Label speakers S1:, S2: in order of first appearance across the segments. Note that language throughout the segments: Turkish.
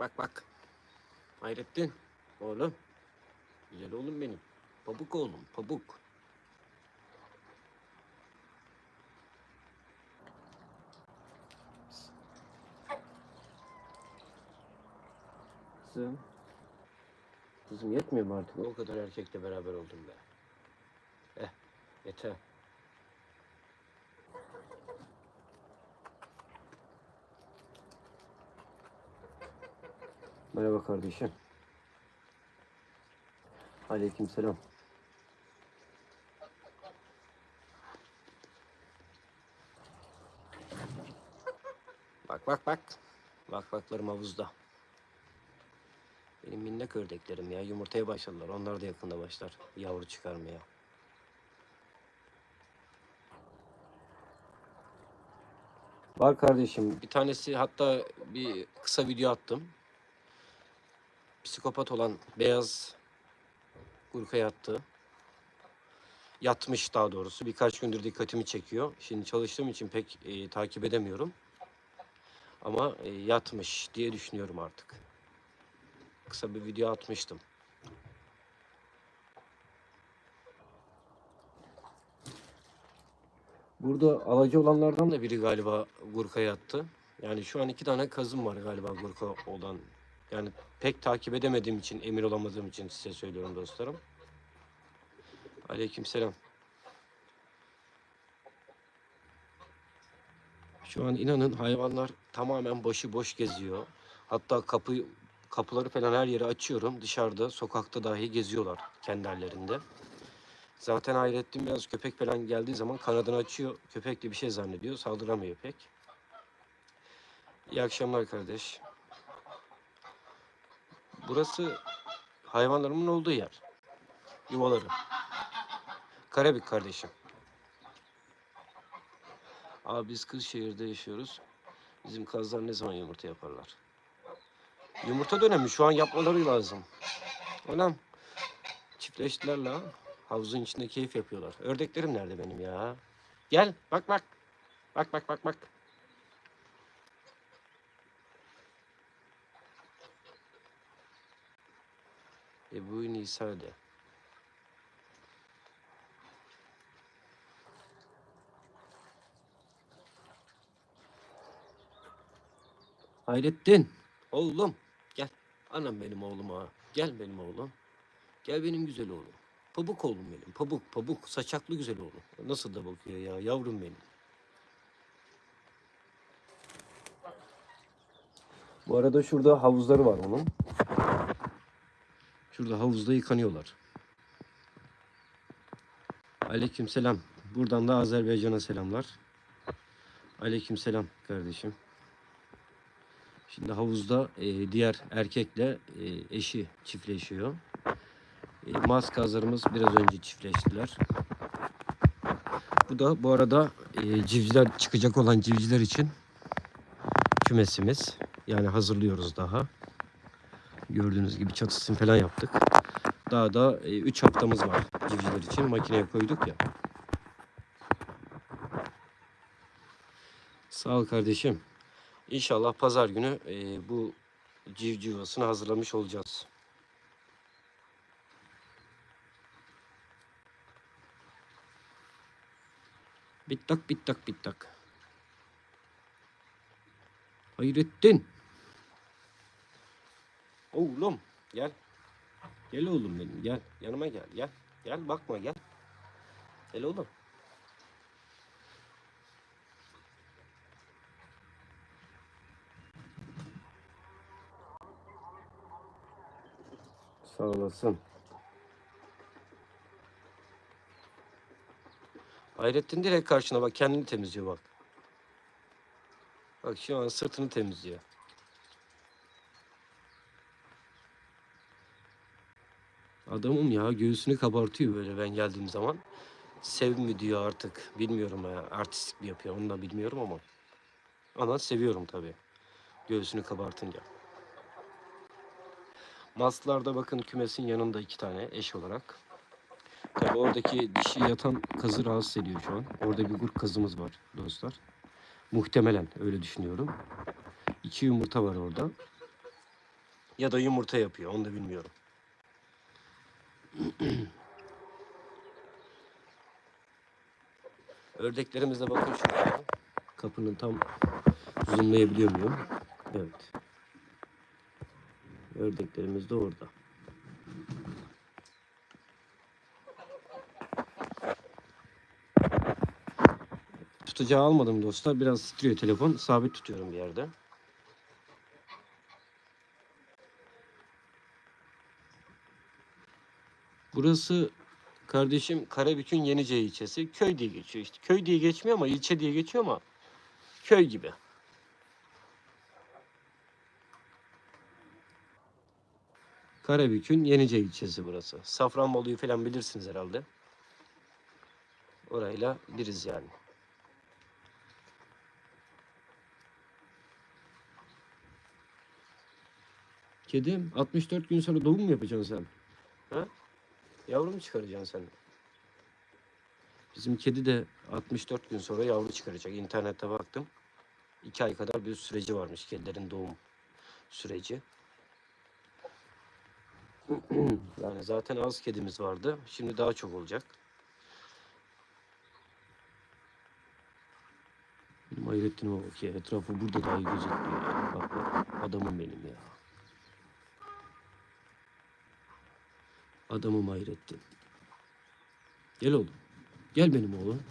S1: Bak bak. Hayrettin. Oğlum. Güzel oğlum benim. Pabuk oğlum. Pabuk. Kızım. Kızım yetmiyor mu artık? O kadar erkekle beraber oldum be. Eh yeter. Merhaba kardeşim. Aleykümselam. Bak bak bak. Bak baklarım havuzda. Benim minnak ördeklerim ya. Yumurtaya başladılar. Onlar da yakında başlar. Yavru çıkarmaya. Var kardeşim. Bir tanesi hatta bir kısa video attım. Psikopat olan beyaz Gurka yattı. Yatmış daha doğrusu. Birkaç gündür dikkatimi çekiyor. Şimdi çalıştığım için pek e, takip edemiyorum. Ama e, yatmış diye düşünüyorum artık. Kısa bir video atmıştım. Burada alacı olanlardan da biri galiba Gurka yattı. Yani şu an iki tane kazım var galiba Gurka olan. Yani pek takip edemediğim için, emin olamadığım için size söylüyorum dostlarım. Aleykümselam. Şu an inanın hayvanlar tamamen başı boş geziyor. Hatta kapı kapıları falan her yeri açıyorum. Dışarıda, sokakta dahi geziyorlar kendi hallerinde. Zaten Hayrettin biraz köpek falan geldiği zaman kanadını açıyor. Köpek de bir şey zannediyor. Saldıramıyor pek. İyi akşamlar kardeş. Burası hayvanlarımın olduğu yer. Yuvaları. Karabük kardeşim. Abi biz Kırşehir'de yaşıyoruz. Bizim kazlar ne zaman yumurta yaparlar? Yumurta dönemi şu an yapmaları lazım. Anam çiftleştiler la. Havuzun içinde keyif yapıyorlar. Ördeklerim nerede benim ya? Gel bak bak. Bak bak bak bak. Ebu Nisa'da. Hayrettin. Oğlum gel. Anam benim oğlum ha. Gel benim oğlum. Gel benim güzel oğlum. Pabuk oğlum benim. Pabuk pabuk. Saçaklı güzel oğlum. Nasıl da bakıyor ya yavrum benim. Bu arada şurada havuzları var onun. Şurada havuzda yıkanıyorlar. Aleykümselam. Buradan da Azerbaycan'a selamlar. Aleykümselam kardeşim. Şimdi havuzda e, diğer erkekle e, eşi çiftleşiyor. E, Maz kazlarımız biraz önce çiftleştiler. Bu da bu arada e, civciler çıkacak olan civciler için kümesimiz. Yani hazırlıyoruz daha. Gördüğünüz gibi çatısını falan yaptık. Daha da 3 haftamız var civcivler için. Makineye koyduk ya. Sağ ol kardeşim. İnşallah pazar günü e, bu civciv yuvasını hazırlamış olacağız. Bittak bittak bittak. Hayrettin. Oğlum gel. Gel oğlum benim gel. Yanıma gel gel. Gel bakma gel. Gel oğlum. Sağ olasın. Hayrettin direkt karşına bak kendini temizliyor bak. Bak şu an sırtını temizliyor. Adamım ya göğsünü kabartıyor böyle ben geldiğim zaman. Sev mi diyor artık bilmiyorum ya artistik mi yapıyor onu da bilmiyorum ama. Ama seviyorum tabii. Göğsünü kabartınca. Mastlarda bakın kümesin yanında iki tane eş olarak. Tabii oradaki dişi yatan kazı rahatsız ediyor şu an. Orada bir grup kazımız var dostlar. Muhtemelen öyle düşünüyorum. İki yumurta var orada. Ya da yumurta yapıyor onu da bilmiyorum. Ördeklerimize bakın şurada. Kapının tam zoomlayabiliyor muyum? Evet. Ördeklerimiz de orada. Tutacağı almadım dostlar. Biraz titriyor telefon. Sabit tutuyorum bir yerde. Burası kardeşim Karabük'ün Yenice ilçesi. Köy diye geçiyor işte. Köy diye geçmiyor ama ilçe diye geçiyor ama köy gibi. Karabük'ün Yenice ilçesi burası. Safranbolu'yu falan bilirsiniz herhalde. Orayla biriz yani. Kedim 64 gün sonra doğum mu yapacaksın sen? Ha? Yavru mu çıkaracaksın sen? Bizim kedi de 64 gün sonra yavru çıkaracak. İnternette baktım. 2 ay kadar bir süreci varmış kedilerin doğum süreci. yani zaten az kedimiz vardı. Şimdi daha çok olacak. Benim Hayrettin'ime bak. Etrafı burada daha iyi gözetliyor. Bak bak. Adamım benim ya. Adamım Hayrettin. Gel oğlum. Gel benim oğlum.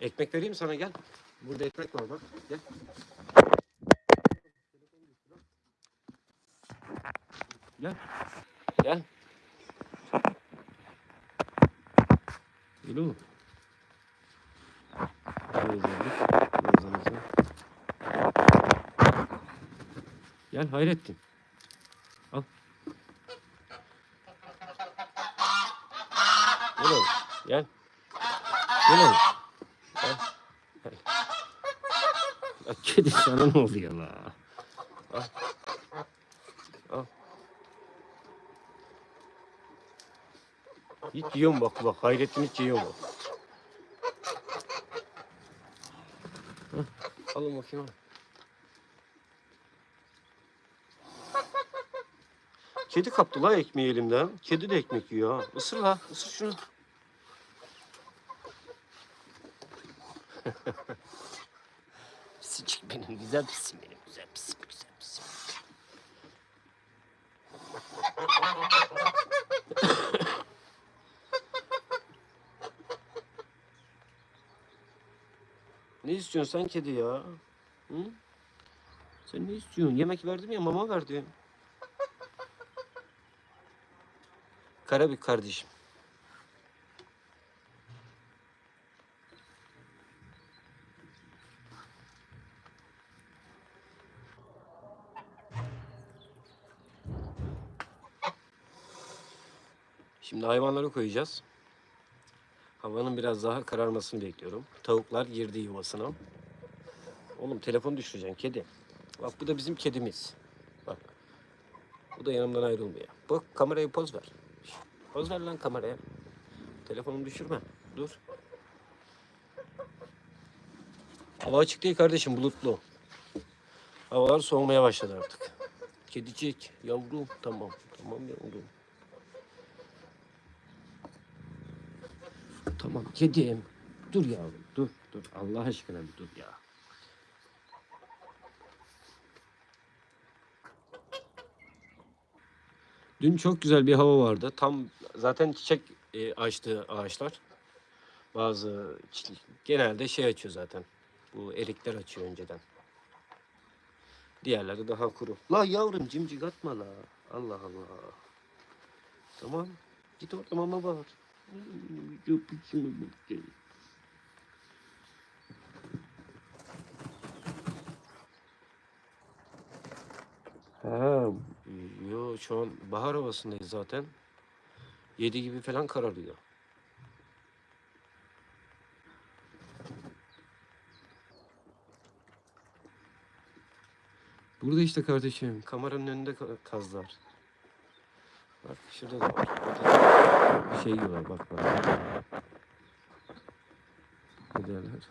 S1: Ekmek vereyim sana gel. Burada ekmek var bak. Gel. Gel. Gel. Gel oğlum. Gel Hayrettin. Gel oğlum. Gel. Gel oğlum. Gel. Gel. Ya kedi sana ne oluyor la? Al. Al. Hiç yiyorum bak bak. Hayrettin hiç yiyor bak. Hah, Alın bakayım al. Kedi kaptı la ekmeği elimden. Kedi de ekmek yiyor ha. Isır la. Isır şunu. Pisicik benim. Güzel pisim benim. Güzel pisim. Güzel pisim. Ne istiyorsun sen kedi ya? Hı? Sen ne istiyorsun? Yemek verdim ya mama verdim. Karabük kardeşim. Şimdi hayvanları koyacağız. Havanın biraz daha kararmasını bekliyorum. Tavuklar girdi yuvasına. Oğlum telefonu düşüreceksin kedi. Bak bu da bizim kedimiz. Bak. Bu da yanımdan ayrılmıyor. Bak kameraya poz ver. Poz ver lan kameraya. Telefonumu düşürme. Dur. Hava açık değil kardeşim bulutlu. Havalar soğumaya başladı artık. Kedicik yavrum tamam. Tamam yavrum. Tamam kedim. Dur yavrum dur dur. Allah aşkına bir dur ya. Dün çok güzel bir hava vardı. Tam zaten çiçek e, açtı ağaçlar. Bazı genelde şey açıyor zaten. Bu erikler açıyor önceden. Diğerleri daha kuru. La yavrum cimcik atma la. Allah Allah. Tamam. Git orada mama var. Çok içime baktı. Ha. Yo şu an bahar havasındayız zaten. Yedi gibi falan kararıyor. Burada işte kardeşim. Kameranın önünde kazlar. Bak şurada da var. Bir şey yiyorlar bak bak. Ne derler?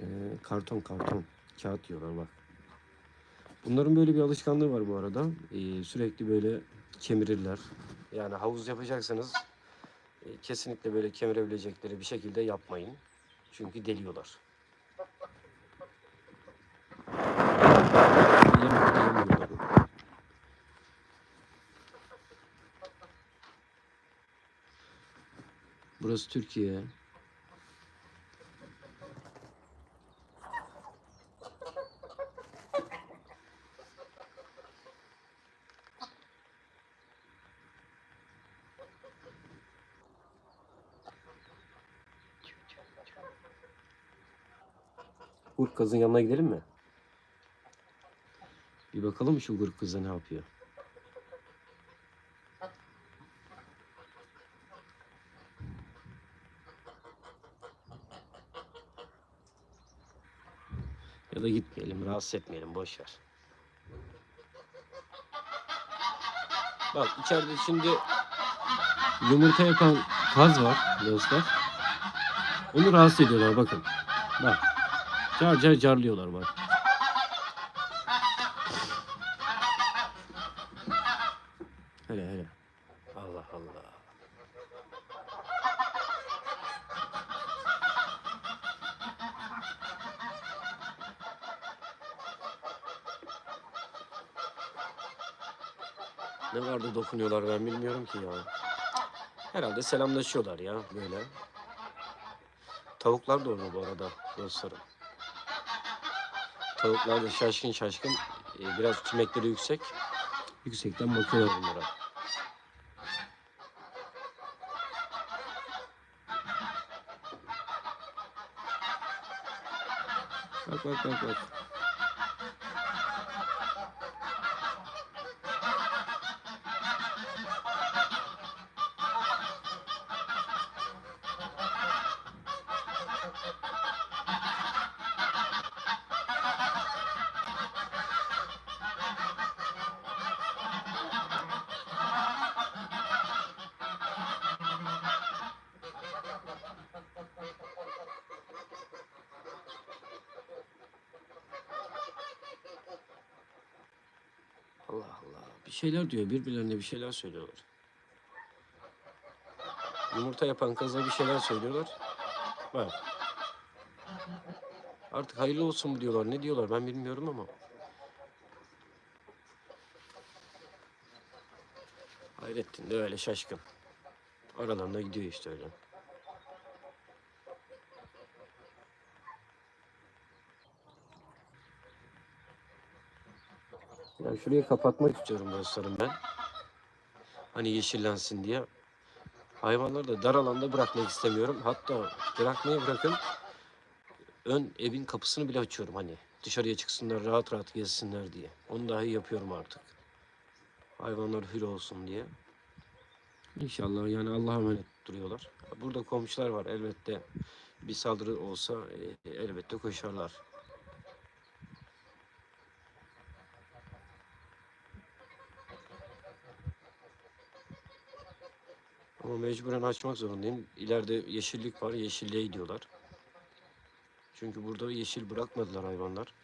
S1: Ee, karton karton. Kağıt yiyorlar bak. Bunların böyle bir alışkanlığı var bu arada. Ee, sürekli böyle kemirirler. Yani havuz yapacaksanız e, kesinlikle böyle kemirebilecekleri bir şekilde yapmayın. Çünkü deliyorlar. Yemek de yemiyorlar. Burası Türkiye. Urk kızın yanına gidelim mi? Bir bakalım şu Urk kızı ne yapıyor. Ya da gitmeyelim, rahatsız etmeyelim, boş ver. Bak içeride şimdi yumurta yapan kaz var dostlar. Onu rahatsız ediyorlar bakın. Bak. Car car carlıyorlar bak. Hele hele. Allah Allah. Ne vardı dokunuyorlar ben bilmiyorum ki ya. Herhalde selamlaşıyorlar ya böyle. Tavuklar da orada bu arada dostlarım. Tavuklar da şaşkın şaşkın. Ee, biraz tümekleri yüksek. Yüksekten bakıyorlar bunlara. Bak bak bak bak. Allah Allah. Bir şeyler diyor. Birbirlerine bir şeyler söylüyorlar. Yumurta yapan kıza bir şeyler söylüyorlar. Bak. Artık hayırlı olsun mu diyorlar. Ne diyorlar ben bilmiyorum ama. Hayrettin de öyle şaşkın. Aralarında gidiyor işte öyle. Ya şurayı kapatmak istiyorum dostlarım ben. Hani yeşillensin diye. Hayvanları da dar alanda bırakmak istemiyorum. Hatta bırakmayı bırakın. Ön evin kapısını bile açıyorum hani. Dışarıya çıksınlar rahat rahat gezsinler diye. Onu dahi yapıyorum artık. Hayvanlar hür olsun diye. İnşallah yani Allah'a emanet duruyorlar. Burada komşular var elbette. Bir saldırı olsa e, elbette koşarlar. Ama mecburen açmak zorundayım. İleride yeşillik var, yeşilliğe gidiyorlar. Çünkü burada yeşil bırakmadılar hayvanlar.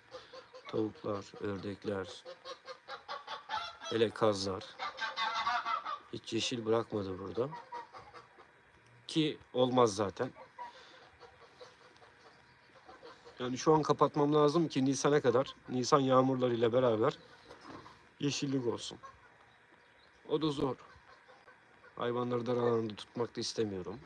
S1: Tavuklar, ördekler, hele kazlar. Hiç yeşil bırakmadı burada. Ki olmaz zaten. Yani şu an kapatmam lazım ki Nisan'a kadar, Nisan yağmurlarıyla beraber yeşillik olsun. O da zor. Hayvanları dar alanda tutmak da istemiyorum.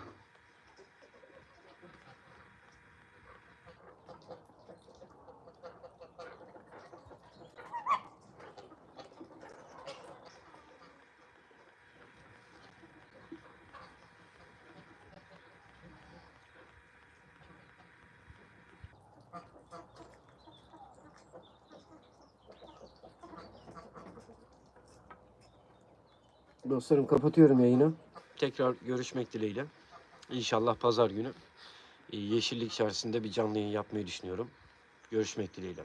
S1: Dostlarım kapatıyorum yayını. Tekrar görüşmek dileğiyle. İnşallah pazar günü e, yeşillik içerisinde bir canlı yayın yapmayı düşünüyorum. Görüşmek dileğiyle.